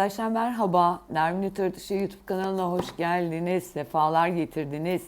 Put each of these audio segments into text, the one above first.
Arkadaşlar merhaba. Nermin Yutardışı YouTube kanalına hoş geldiniz. Sefalar getirdiniz.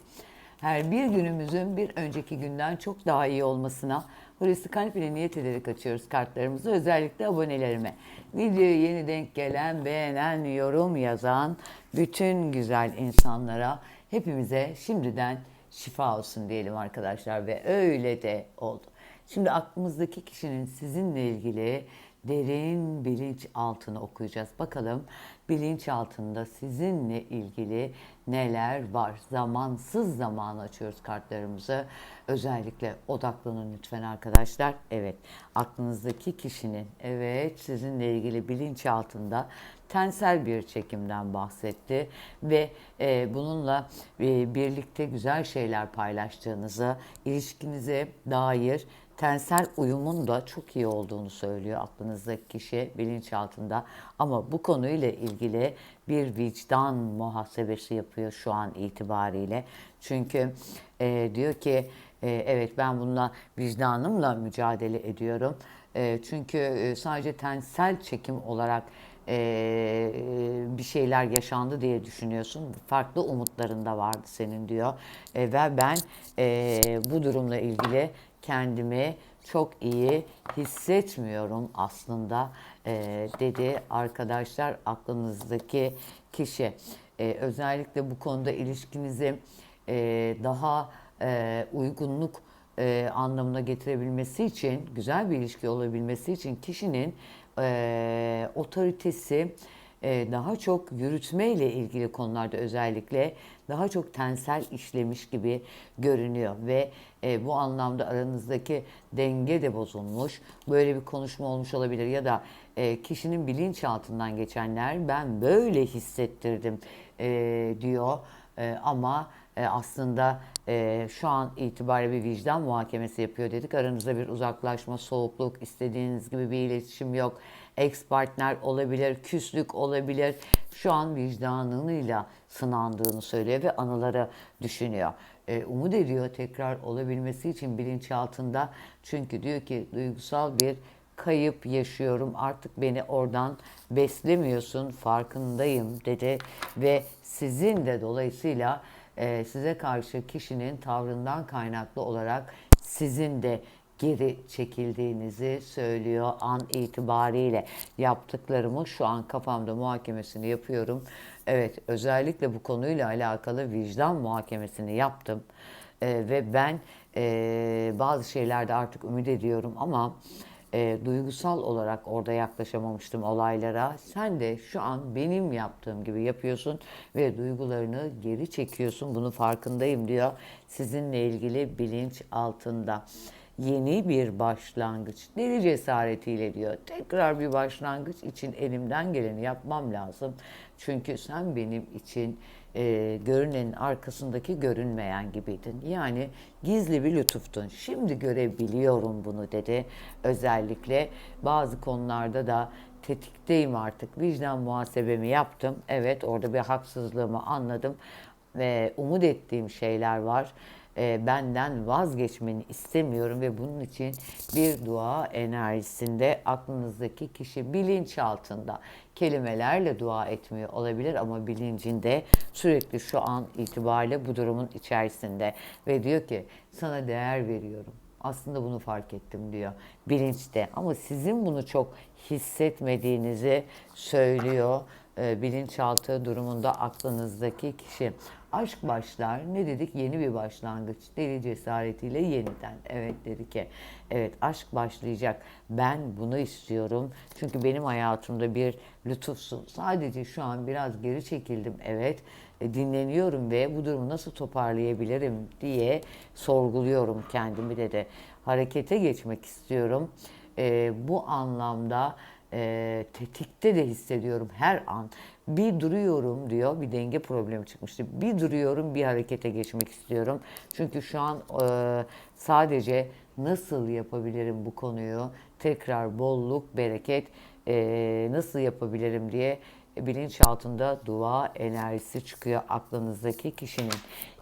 Her bir günümüzün bir önceki günden çok daha iyi olmasına Hulusi Kalp ile niyet ederek açıyoruz kartlarımızı. Özellikle abonelerime. Videoyu yeni denk gelen, beğenen, yorum yazan bütün güzel insanlara hepimize şimdiden şifa olsun diyelim arkadaşlar ve öyle de oldu. Şimdi aklımızdaki kişinin sizinle ilgili derin bilinç altını okuyacağız. Bakalım bilinç altında sizinle ilgili neler var? Zamansız zaman açıyoruz kartlarımızı. Özellikle odaklanın lütfen arkadaşlar. Evet, aklınızdaki kişinin evet sizinle ilgili bilinç altında tensel bir çekimden bahsetti ve e, bununla e, birlikte güzel şeyler paylaştığınızı, ilişkinize dair tensel uyumun da çok iyi olduğunu söylüyor aklınızdaki kişi bilinçaltında. Ama bu konuyla ilgili bir vicdan muhasebesi yapıyor şu an itibariyle. Çünkü e, diyor ki e, evet ben bununla vicdanımla mücadele ediyorum. E, çünkü e, sadece tensel çekim olarak e, bir şeyler yaşandı diye düşünüyorsun. Farklı umutların da vardı senin diyor. E, ve ben e, bu durumla ilgili kendimi çok iyi hissetmiyorum aslında e, dedi arkadaşlar aklınızdaki kişi. E, özellikle bu konuda ilişkinizi e, daha e, uygunluk e, anlamına getirebilmesi için, güzel bir ilişki olabilmesi için kişinin e, otoritesi e, daha çok yürütme ile ilgili konularda özellikle daha çok tensel işlemiş gibi görünüyor ve e, bu anlamda aranızdaki denge de bozulmuş. Böyle bir konuşma olmuş olabilir ya da e, kişinin bilinçaltından geçenler ben böyle hissettirdim e, diyor E, ama aslında şu an itibariyle bir vicdan muhakemesi yapıyor dedik. Aranızda bir uzaklaşma, soğukluk, istediğiniz gibi bir iletişim yok. Ex partner olabilir, küslük olabilir. Şu an vicdanıyla sınandığını söylüyor ve anıları düşünüyor. E, umut ediyor tekrar olabilmesi için bilinçaltında. Çünkü diyor ki duygusal bir kayıp yaşıyorum. Artık beni oradan beslemiyorsun. Farkındayım dedi ve sizin de dolayısıyla e, size karşı kişinin tavrından kaynaklı olarak sizin de geri çekildiğinizi söylüyor an itibariyle. Yaptıklarımı şu an kafamda muhakemesini yapıyorum. Evet özellikle bu konuyla alakalı vicdan muhakemesini yaptım. E, ve ben e, bazı şeylerde artık ümit ediyorum ama e, duygusal olarak orada yaklaşamamıştım olaylara. Sen de şu an benim yaptığım gibi yapıyorsun ve duygularını geri çekiyorsun. Bunu farkındayım diyor. Sizinle ilgili bilinç altında yeni bir başlangıç. Deli cesaretiyle diyor. Tekrar bir başlangıç için elimden geleni yapmam lazım. Çünkü sen benim için e, görünenin arkasındaki görünmeyen gibiydin. Yani gizli bir lütuftun. Şimdi görebiliyorum bunu dedi. Özellikle bazı konularda da tetikteyim artık. Vicdan muhasebemi yaptım. Evet orada bir haksızlığımı anladım. Ve umut ettiğim şeyler var e, benden vazgeçmeni istemiyorum ve bunun için bir dua enerjisinde aklınızdaki kişi bilinç altında kelimelerle dua etmiyor olabilir ama bilincinde sürekli şu an itibariyle bu durumun içerisinde ve diyor ki sana değer veriyorum. Aslında bunu fark ettim diyor bilinçte ama sizin bunu çok hissetmediğinizi söylüyor e, bilinçaltı durumunda aklınızdaki kişi. Aşk başlar. Ne dedik? Yeni bir başlangıç. Deli cesaretiyle yeniden. Evet dedi ki. Evet aşk başlayacak. Ben bunu istiyorum. Çünkü benim hayatımda bir lütufsun. Sadece şu an biraz geri çekildim. Evet. E, dinleniyorum ve bu durumu nasıl toparlayabilirim diye sorguluyorum kendimi dedi. Harekete geçmek istiyorum. E, bu anlamda e, tetikte de hissediyorum her an. Bir duruyorum diyor, bir denge problemi çıkmıştı. Bir duruyorum, bir harekete geçmek istiyorum. Çünkü şu an e, sadece nasıl yapabilirim bu konuyu, tekrar bolluk, bereket e, nasıl yapabilirim diye bilinçaltında dua enerjisi çıkıyor aklınızdaki kişinin.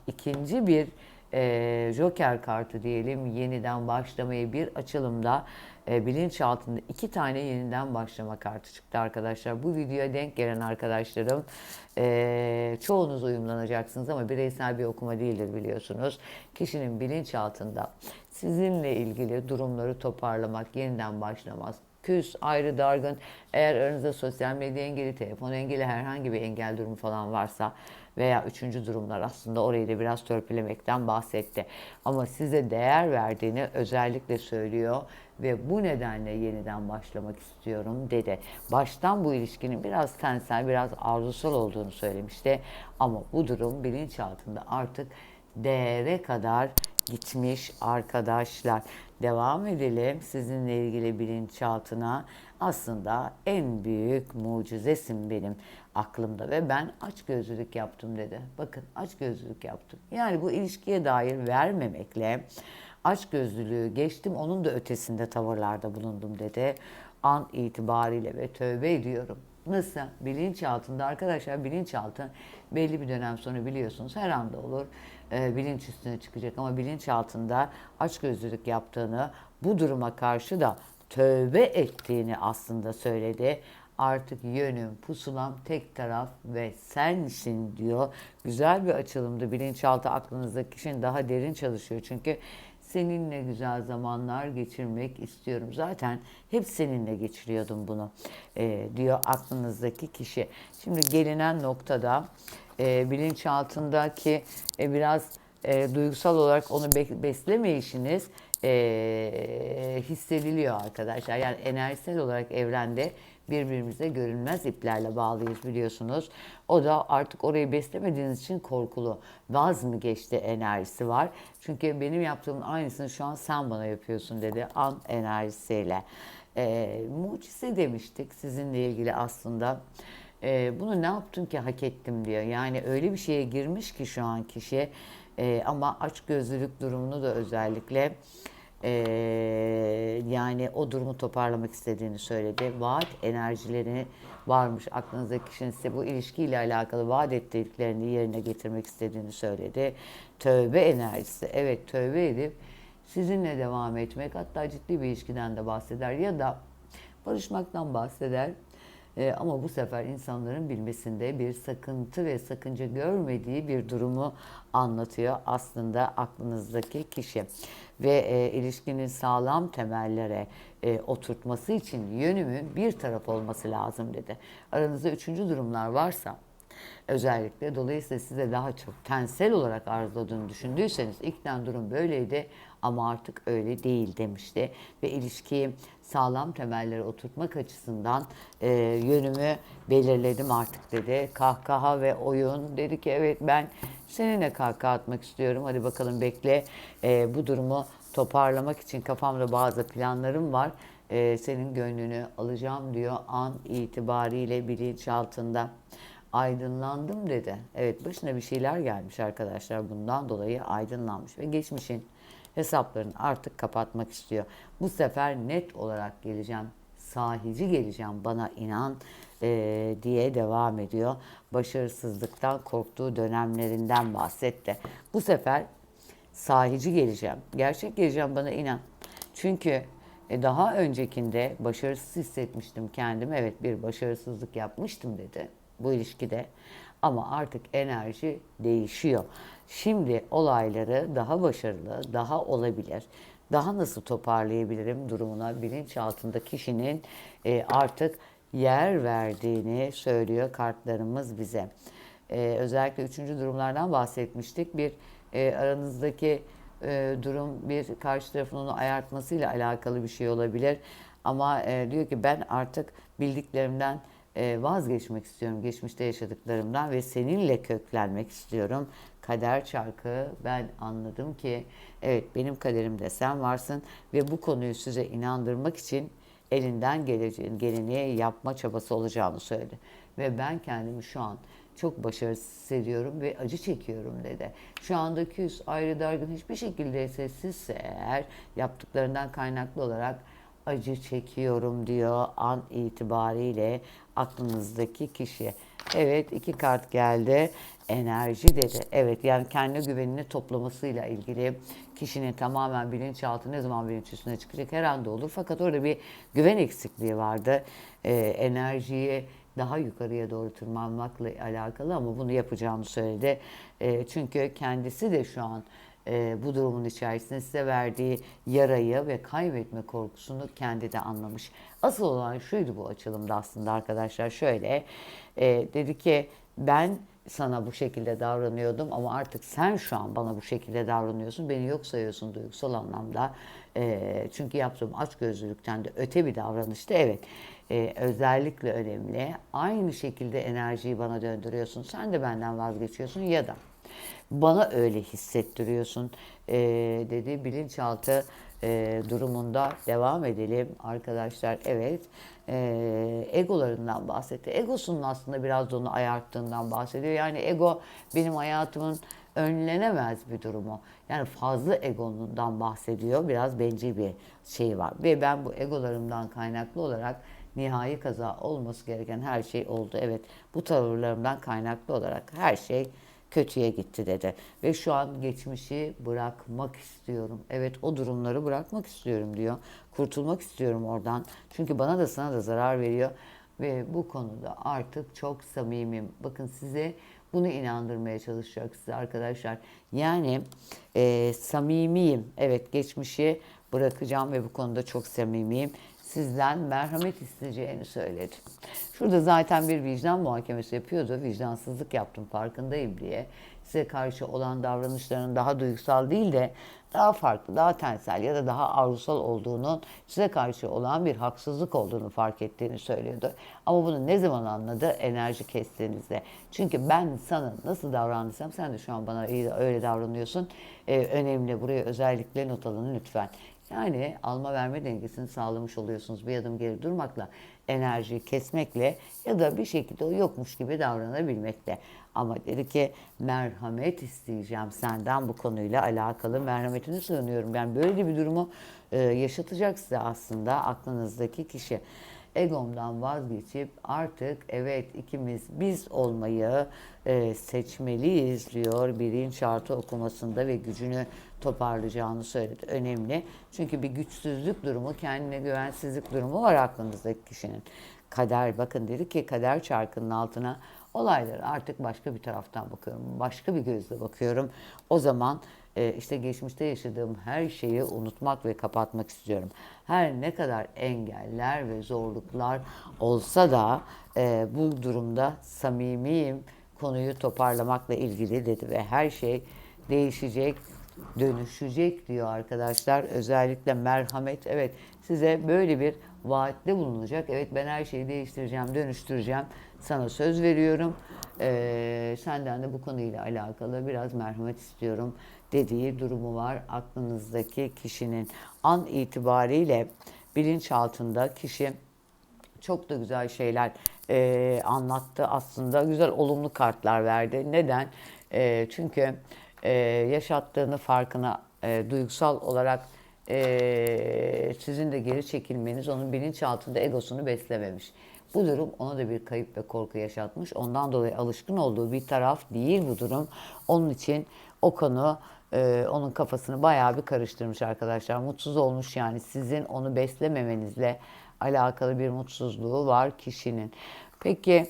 İkinci bir e, Joker kartı diyelim yeniden başlamayı bir açılımda e, bilinçaltında iki tane yeniden başlama kartı çıktı arkadaşlar. Bu videoya denk gelen arkadaşlarım e, çoğunuz uyumlanacaksınız ama bireysel bir okuma değildir biliyorsunuz. Kişinin bilinçaltında sizinle ilgili durumları toparlamak, yeniden başlamak, küs, ayrı, dargın, eğer aranızda sosyal medya engeli, telefon engeli, herhangi bir engel durumu falan varsa veya üçüncü durumlar aslında orayı da biraz törpülemekten bahsetti. Ama size değer verdiğini özellikle söylüyor ve bu nedenle yeniden başlamak istiyorum dedi. Baştan bu ilişkinin biraz tensel, biraz arzusal olduğunu söylemişti. Ama bu durum bilinçaltında artık değere kadar gitmiş arkadaşlar. Devam edelim sizinle ilgili bilinçaltına. Aslında en büyük mucizesin benim aklımda ve ben aç gözlülük yaptım dedi. Bakın aç gözlülük yaptım. Yani bu ilişkiye dair vermemekle aç gözlülüğü geçtim onun da ötesinde tavırlarda bulundum dedi. An itibariyle ve tövbe ediyorum. Nasıl? Bilinçaltında arkadaşlar bilinçaltı belli bir dönem sonra biliyorsunuz her anda olur. E, bilinç üstüne çıkacak ama bilinçaltında açgözlülük yaptığını bu duruma karşı da tövbe ettiğini aslında söyledi. Artık yönüm, pusulam tek taraf ve sensin diyor. Güzel bir açılımdı. Bilinçaltı aklınızdaki kişinin daha derin çalışıyor. Çünkü seninle güzel zamanlar geçirmek istiyorum. Zaten hep seninle geçiriyordum bunu e, diyor aklınızdaki kişi. Şimdi gelinen noktada e, bilinçaltındaki e, biraz e, duygusal olarak onu be- beslemeyişiniz e, hissediliyor arkadaşlar. Yani enerjisel olarak evrende birbirimize görünmez iplerle bağlıyız biliyorsunuz. O da artık orayı beslemediğiniz için korkulu. Vaz mı geçti enerjisi var. Çünkü benim yaptığımın aynısını şu an sen bana yapıyorsun dedi an enerjisiyle. E, mucize demiştik sizinle ilgili aslında. E, bunu ne yaptım ki hak ettim diyor. Yani öyle bir şeye girmiş ki şu an kişi e, ama aç gözlülük durumunu da özellikle e, yani o durumu toparlamak istediğini söyledi. Vaat enerjilerini varmış aklınızdaki kişinin size bu ilişkiyle alakalı vaat ettiklerini yerine getirmek istediğini söyledi. Tövbe enerjisi. Evet tövbe edip sizinle devam etmek hatta ciddi bir ilişkiden de bahseder ya da barışmaktan bahseder. Ee, ama bu sefer insanların bilmesinde bir sakıntı ve sakınca görmediği bir durumu anlatıyor aslında aklınızdaki kişi. Ve e, ilişkinin sağlam temellere e, oturtması için yönümün bir taraf olması lazım dedi. Aranızda üçüncü durumlar varsa özellikle dolayısıyla size daha çok tensel olarak arzuladığını düşündüyseniz ilkten durum böyleydi ama artık öyle değil demişti ve ilişkiyi sağlam temellere oturtmak açısından e, yönümü belirledim artık dedi. Kahkaha ve oyun dedi ki evet ben seninle kahkaha atmak istiyorum hadi bakalım bekle e, bu durumu toparlamak için kafamda bazı planlarım var. E, senin gönlünü alacağım diyor an itibariyle bilinçaltında aydınlandım dedi. Evet başına bir şeyler gelmiş arkadaşlar bundan dolayı aydınlanmış ve geçmişin hesaplarını artık kapatmak istiyor. Bu sefer net olarak geleceğim, sahici geleceğim bana inan e, diye devam ediyor. Başarısızlıktan korktuğu dönemlerinden bahsetti. Bu sefer sahici geleceğim, gerçek geleceğim bana inan. Çünkü e, daha öncekinde başarısız hissetmiştim kendimi. Evet bir başarısızlık yapmıştım dedi bu ilişkide. Ama artık enerji değişiyor. Şimdi olayları daha başarılı, daha olabilir, daha nasıl toparlayabilirim durumuna bilinç altında kişinin e, artık yer verdiğini söylüyor kartlarımız bize. E, özellikle üçüncü durumlardan bahsetmiştik. Bir e, aranızdaki durum bir karşı tarafın onu ayartmasıyla alakalı bir şey olabilir. Ama diyor ki ben artık bildiklerimden vazgeçmek istiyorum geçmişte yaşadıklarımdan ve seninle köklenmek istiyorum. Kader çarkı ben anladım ki evet benim kaderimde sen varsın ve bu konuyu size inandırmak için elinden geleceğin, geleni yapma çabası olacağını söyledi. Ve ben kendimi şu an çok başarısız hissediyorum ve acı çekiyorum dedi. Şu anda küs, ayrı dargın hiçbir şekilde sessizse eğer yaptıklarından kaynaklı olarak acı çekiyorum diyor an itibariyle aklınızdaki kişi. Evet iki kart geldi. Enerji dedi. Evet yani kendi güvenini toplamasıyla ilgili kişinin tamamen bilinçaltı ne zaman bilinç üstüne çıkacak her anda olur. Fakat orada bir güven eksikliği vardı. Ee, enerjiyi daha yukarıya doğru tırmanmakla alakalı ama bunu yapacağını söyledi. Ee, çünkü kendisi de şu an e, bu durumun içerisinde size verdiği yarayı ve kaybetme korkusunu kendi de anlamış. Asıl olan şuydu bu açılımda aslında arkadaşlar şöyle e, dedi ki ben sana bu şekilde davranıyordum ama artık sen şu an bana bu şekilde davranıyorsun. Beni yok sayıyorsun duygusal anlamda. E, çünkü yaptığım açgözlülükten de öte bir davranıştı. Evet e, özellikle önemli. Aynı şekilde enerjiyi bana döndürüyorsun. Sen de benden vazgeçiyorsun ya da bana öyle hissettiriyorsun e, dedi. Bilinçaltı e, durumunda devam edelim arkadaşlar. Evet e, egolarından bahsetti. Egosunun aslında biraz da onu ayarttığından bahsediyor. Yani ego benim hayatımın önlenemez bir durumu. Yani fazla egonundan bahsediyor. Biraz bencil bir şey var. Ve ben bu egolarımdan kaynaklı olarak nihai kaza olması gereken her şey oldu. Evet bu tavırlarımdan kaynaklı olarak her şey kötüye gitti dedi. Ve şu an geçmişi bırakmak istiyorum. Evet o durumları bırakmak istiyorum diyor. Kurtulmak istiyorum oradan. Çünkü bana da sana da zarar veriyor. Ve bu konuda artık çok samimiyim. Bakın size bunu inandırmaya çalışacak size arkadaşlar. Yani e, samimiyim. Evet geçmişi bırakacağım ve bu konuda çok samimiyim sizden merhamet isteyeceğini söyledi. Şurada zaten bir vicdan muhakemesi yapıyordu. Vicdansızlık yaptım farkındayım diye. Size karşı olan davranışlarının daha duygusal değil de daha farklı, daha tensel ya da daha arzusal olduğunun size karşı olan bir haksızlık olduğunu fark ettiğini söylüyordu. Ama bunu ne zaman anladı? Enerji kestiğinizde. Çünkü ben sana nasıl davrandıysam sen de şu an bana öyle davranıyorsun. Ee, önemli. Buraya özellikle not alın lütfen. Yani alma verme dengesini sağlamış oluyorsunuz. Bir adım geri durmakla, enerjiyi kesmekle ya da bir şekilde o yokmuş gibi davranabilmekle. Ama dedi ki merhamet isteyeceğim senden bu konuyla alakalı merhametini sığınıyorum. Yani böyle bir durumu e, yaşatacak size aslında aklınızdaki kişi egomdan vazgeçip artık evet ikimiz biz olmayı e, seçmeliyiz diyor bilinçaltı okumasında ve gücünü toparlayacağını söyledi. Önemli. Çünkü bir güçsüzlük durumu, kendine güvensizlik durumu var aklınızdaki kişinin. Kader bakın dedi ki kader çarkının altına olayları artık başka bir taraftan bakıyorum. Başka bir gözle bakıyorum. O zaman e, işte geçmişte yaşadığım her şeyi unutmak ve kapatmak istiyorum. Her ne kadar engeller ve zorluklar olsa da e, bu durumda samimiyim konuyu toparlamakla ilgili dedi ve her şey değişecek, dönüşecek diyor arkadaşlar. Özellikle merhamet evet size böyle bir vaatte bulunacak. Evet ben her şeyi değiştireceğim, dönüştüreceğim. Sana söz veriyorum. Ee, senden de bu konuyla alakalı biraz merhamet istiyorum dediği durumu var aklınızdaki kişinin. An itibariyle bilinç altında kişi çok da güzel şeyler e, anlattı aslında. Güzel olumlu kartlar verdi. Neden? E, çünkü e, yaşattığını farkına e, duygusal olarak e, sizin de geri çekilmeniz onun bilinçaltında egosunu beslememiş. Bu durum ona da bir kayıp ve korku yaşatmış. Ondan dolayı alışkın olduğu bir taraf değil bu durum. Onun için o konu e, onun kafasını bayağı bir karıştırmış arkadaşlar. Mutsuz olmuş yani sizin onu beslememenizle alakalı bir mutsuzluğu var kişinin. Peki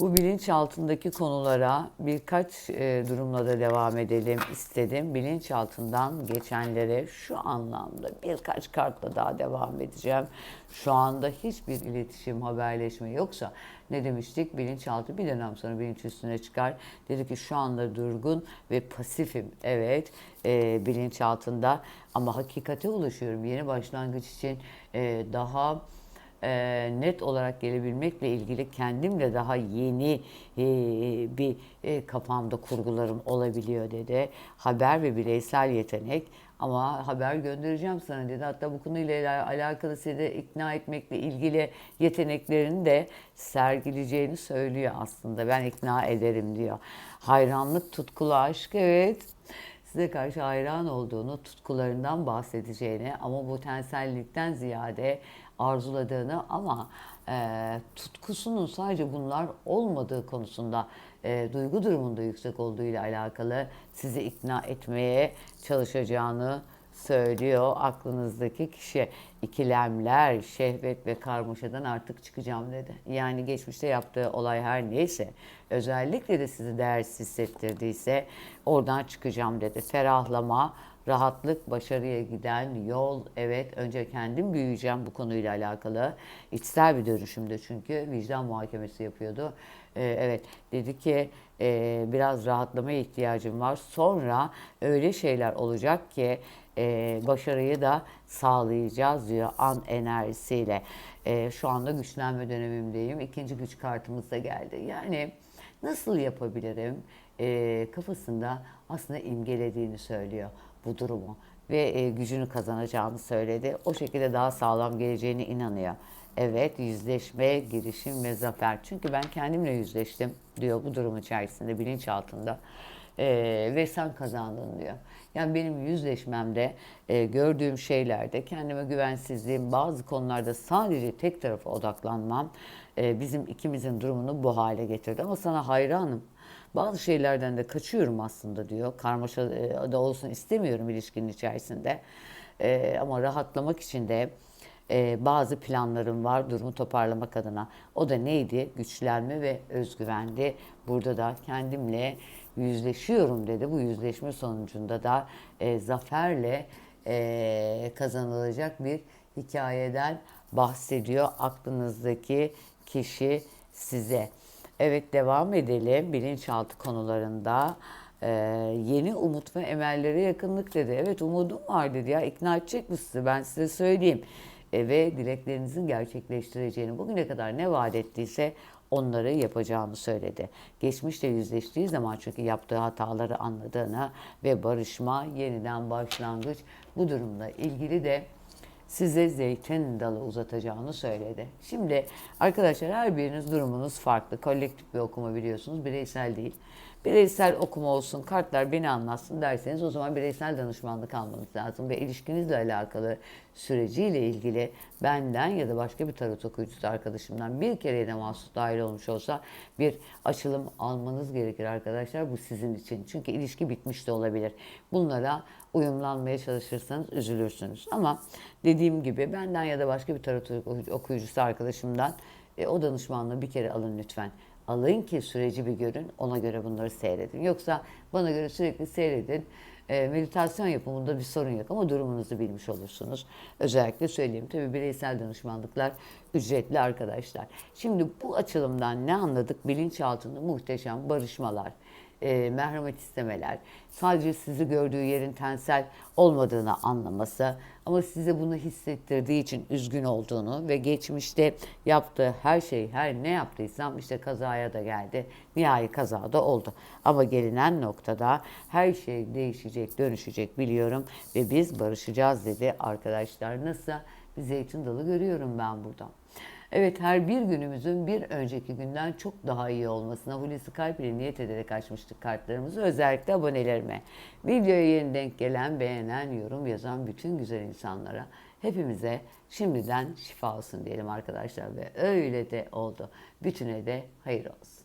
bu bilinç altındaki konulara birkaç e, durumla da devam edelim istedim. Bilinç altından geçenlere şu anlamda birkaç kartla daha devam edeceğim. Şu anda hiçbir iletişim, haberleşme yoksa ne demiştik? Bilinçaltı bir dönem sonra bilinç üstüne çıkar. Dedi ki şu anda durgun ve pasifim. Evet e, bilinçaltında ama hakikate ulaşıyorum. Yeni başlangıç için e, daha e, net olarak gelebilmekle ilgili kendimle daha yeni e, bir e, kafamda kurgularım olabiliyor dedi. Haber ve bireysel yetenek ama haber göndereceğim sana dedi. Hatta bu konuyla alakalı seni ikna etmekle ilgili yeteneklerini de sergileyeceğini söylüyor aslında. Ben ikna ederim diyor. Hayranlık, tutkulu aşk evet size karşı hayran olduğunu, tutkularından bahsedeceğini ama bu tensellikten ziyade arzuladığını ama e, tutkusunun sadece bunlar olmadığı konusunda e, duygu durumunda yüksek olduğu ile alakalı sizi ikna etmeye çalışacağını söylüyor aklınızdaki kişi. İkilemler, şehvet ve karmaşadan artık çıkacağım dedi. Yani geçmişte yaptığı olay her neyse, özellikle de sizi değersiz hissettirdiyse oradan çıkacağım dedi. Ferahlama, rahatlık, başarıya giden yol. Evet, önce kendim büyüyeceğim bu konuyla alakalı. İçsel bir dönüşümde çünkü vicdan muhakemesi yapıyordu. Ee, evet, dedi ki e, biraz rahatlamaya ihtiyacım var. Sonra öyle şeyler olacak ki e, başarıyı da sağlayacağız diyor an enerjisiyle. E, şu anda güçlenme dönemimdeyim. İkinci güç kartımız da geldi. Yani nasıl yapabilirim? E, kafasında aslında imgelediğini söylüyor bu durumu ve e, gücünü kazanacağını söyledi. O şekilde daha sağlam geleceğine inanıyor. Evet, yüzleşme, girişim ve zafer. Çünkü ben kendimle yüzleştim diyor bu durum içerisinde, bilinçaltında. Ee, ve sen kazandın diyor. Yani benim yüzleşmemde, e, gördüğüm şeylerde, kendime güvensizliğim, bazı konularda sadece tek tarafa odaklanmam e, bizim ikimizin durumunu bu hale getirdi. Ama sana hayranım. Bazı şeylerden de kaçıyorum aslında diyor. Karmaşa e, da olsun istemiyorum ilişkinin içerisinde. E, ama rahatlamak için de e, bazı planlarım var durumu toparlamak adına. O da neydi? Güçlenme ve özgüvendi. Burada da kendimle yüzleşiyorum dedi. Bu yüzleşme sonucunda da e, zaferle e, kazanılacak bir hikayeden bahsediyor aklınızdaki kişi size. Evet devam edelim bilinçaltı konularında. Ee, yeni umut ve emellere yakınlık dedi. Evet umudum var dedi ya ikna edecek mi ben size söyleyeyim. E, ve dileklerinizin gerçekleştireceğini bugüne kadar ne vaat ettiyse onları yapacağını söyledi. Geçmişte yüzleştiği zaman çünkü yaptığı hataları anladığını ve barışma yeniden başlangıç bu durumla ilgili de size zeytin dalı uzatacağını söyledi. Şimdi arkadaşlar her biriniz durumunuz farklı. Kolektif bir okuma biliyorsunuz. Bireysel değil. Bireysel okuma olsun, kartlar beni anlatsın derseniz o zaman bireysel danışmanlık almanız lazım. Ve ilişkinizle alakalı süreciyle ilgili benden ya da başka bir tarot okuyucusu arkadaşımdan bir kereye de mahsus dahil olmuş olsa bir açılım almanız gerekir arkadaşlar. Bu sizin için. Çünkü ilişki bitmiş de olabilir. Bunlara uyumlanmaya çalışırsanız üzülürsünüz. Ama dediğim gibi benden ya da başka bir tarot okuyucusu arkadaşımdan e, o danışmanlığı bir kere alın lütfen. Alın ki süreci bir görün, ona göre bunları seyredin. Yoksa bana göre sürekli seyredin. E, meditasyon yapımında bir sorun yok ama durumunuzu bilmiş olursunuz. Özellikle söyleyeyim tabii bireysel danışmanlıklar ücretli arkadaşlar. Şimdi bu açılımdan ne anladık? Bilinçaltında muhteşem barışmalar, e, merhamet istemeler, sadece sizi gördüğü yerin tensel olmadığını anlaması ama size bunu hissettirdiği için üzgün olduğunu ve geçmişte yaptığı her şey, her ne yaptıysam işte kazaya da geldi, nihai kazada oldu. Ama gelinen noktada her şey değişecek, dönüşecek biliyorum ve biz barışacağız dedi arkadaşlar. Nasıl? Bir zeytin dalı görüyorum ben buradan. Evet her bir günümüzün bir önceki günden çok daha iyi olmasına Hulusi Kalp ile niyet ederek açmıştık kartlarımızı. Özellikle abonelerime. Videoya yeni denk gelen, beğenen, yorum yazan bütün güzel insanlara hepimize şimdiden şifa olsun diyelim arkadaşlar ve öyle de oldu. Bütüne de hayır olsun.